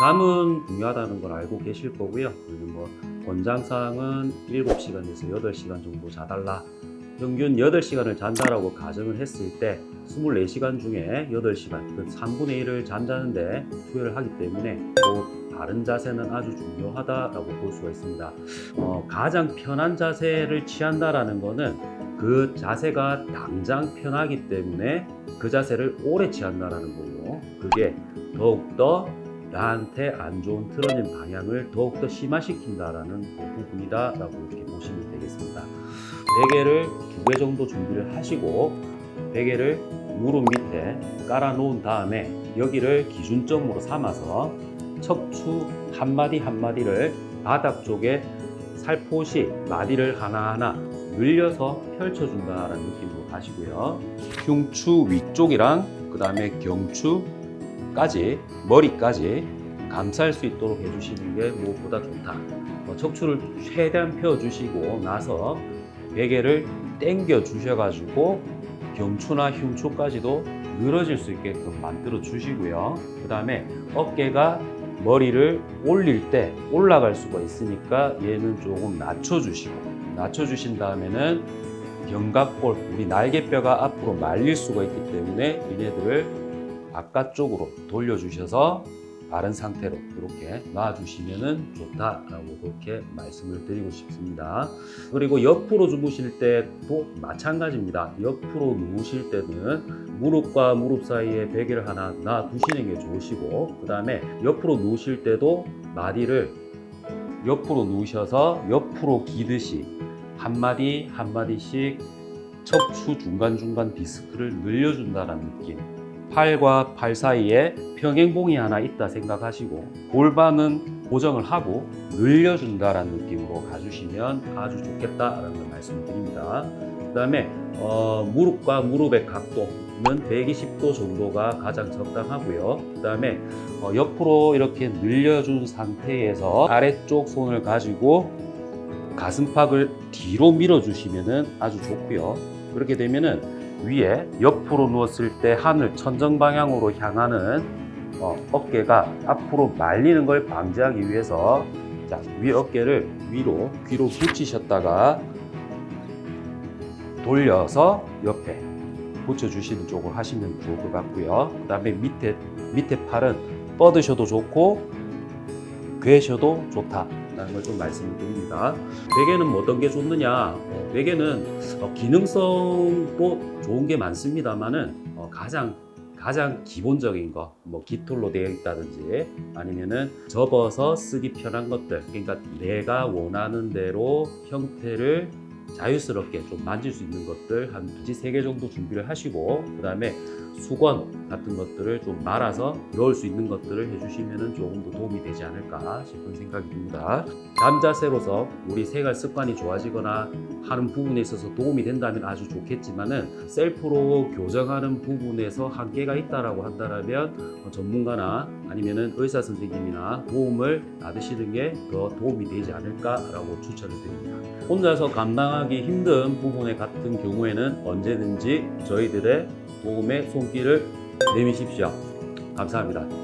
잠은 중요하다는 걸 알고 계실 거고요. 뭐 권장사항은 7시간에서 8시간 정도 자달라. 평균 8시간을 잔다라고 가정을 했을 때 24시간 중에 8시간, 그 3분의 1을 잠자는데 투여를 하기 때문에 또 바른 자세는 아주 중요하다라고 볼 수가 있습니다. 어, 가장 편한 자세를 취한다라는 거는 그 자세가 당장 편하기 때문에 그 자세를 오래 취한다라는 거고 그게 더욱더 나한테 안 좋은 틀어진 방향을 더욱더 심화시킨다라는 그 부분이다라고 이렇게 보시면 되겠습니다. 베개를 두 개 정도 준비를 하시고 베개를 무릎 밑에 깔아 놓은 다음에 여기를 기준점으로 삼아서 척추 한 마디 한 마디를 바닥 쪽에 살포시 마디를 하나하나 늘려서 펼쳐준다라는 느낌으로 가시고요. 흉추 위쪽이랑 그 다음에 경추 까지 머리까지 감쌀 수 있도록 해주시는 게 무엇보다 좋다. 어, 척추를 최대한 펴주시고 나서 베개를 당겨 주셔가지고 경추나 흉추까지도 늘어질 수 있게끔 만들어 주시고요. 그 다음에 어깨가 머리를 올릴 때 올라갈 수가 있으니까 얘는 조금 낮춰주시고 낮춰주신 다음에는 견갑골, 우리 날개뼈가 앞으로 말릴 수가 있기 때문에 얘네들을 바깥쪽으로 돌려주셔서 바른 상태로 이렇게 놔주시면 좋다라고 그렇게 말씀을 드리고 싶습니다. 그리고 옆으로 주무실 때도 마찬가지입니다. 옆으로 누우실 때는 무릎과 무릎 사이에 베개를 하나 놔두시는 게 좋으시고 그 다음에 옆으로 누우실 때도 마디를 옆으로 누우셔서 옆으로 기듯이 한 마디 한 마디씩 척추 중간중간 디스크를 늘려준다는 느낌 팔과 팔 사이에 평행봉이 하나 있다 생각하시고 골반은 고정을 하고 늘려준다라는 느낌으로 가주시면 아주 좋겠다라는 걸 말씀을 드립니다. 그 다음에 어, 무릎과 무릎의 각도는 120도 정도가 가장 적당하고요. 그 다음에 어, 옆으로 이렇게 늘려준 상태에서 아래쪽 손을 가지고 가슴팍을 뒤로 밀어주시면 아주 좋고요. 그렇게 되면은 위에 옆으로 누웠을 때 하늘 천정 방향으로 향하는 어, 어깨가 앞으로 말리는 걸 방지하기 위해서 자, 위 어깨를 위로 귀로 붙이셨다가 돌려서 옆에 붙여주시는 쪽으로 하시면 좋을 것 같고요. 그 다음에 밑에, 밑에 팔은 뻗으셔도 좋고 괴셔도 좋다라는 걸 좀 말씀을 드립니다. 베개는 뭐 어떤 게 좋느냐? 어, 베개는 어, 기능성도 좋은 게 많습니다만은 어, 가장 가장 기본적인 거, 뭐 깃털로 되어 있다든지 아니면은 접어서 쓰기 편한 것들, 그러니까 내가 원하는 대로 형태를 자유스럽게 좀 만질 수 있는 것들 한 두지 세개 정도 준비를 하시고 그 다음에 수건 같은 것들을 좀 말아서 넣을 수 있는 것들을 해주시면 조금 더 도움이 되지 않을까 싶은 생각이 듭니다. 잠자세로서 우리 생활 습관이 좋아지거나 하는 부분에 있어서 도움이 된다면 아주 좋겠지만은 셀프로 교정하는 부분에서 한계가 있다라고 한다면 전문가나 아니면은 의사 선생님이나 도움을 받으시는 게 더 도움이 되지 않을까라고 추천을 드립니다. 혼자서 감당하기 힘든 부분에 같은 경우에는 언제든지 저희들의 도움의 손길을 내미십시오. 감사합니다.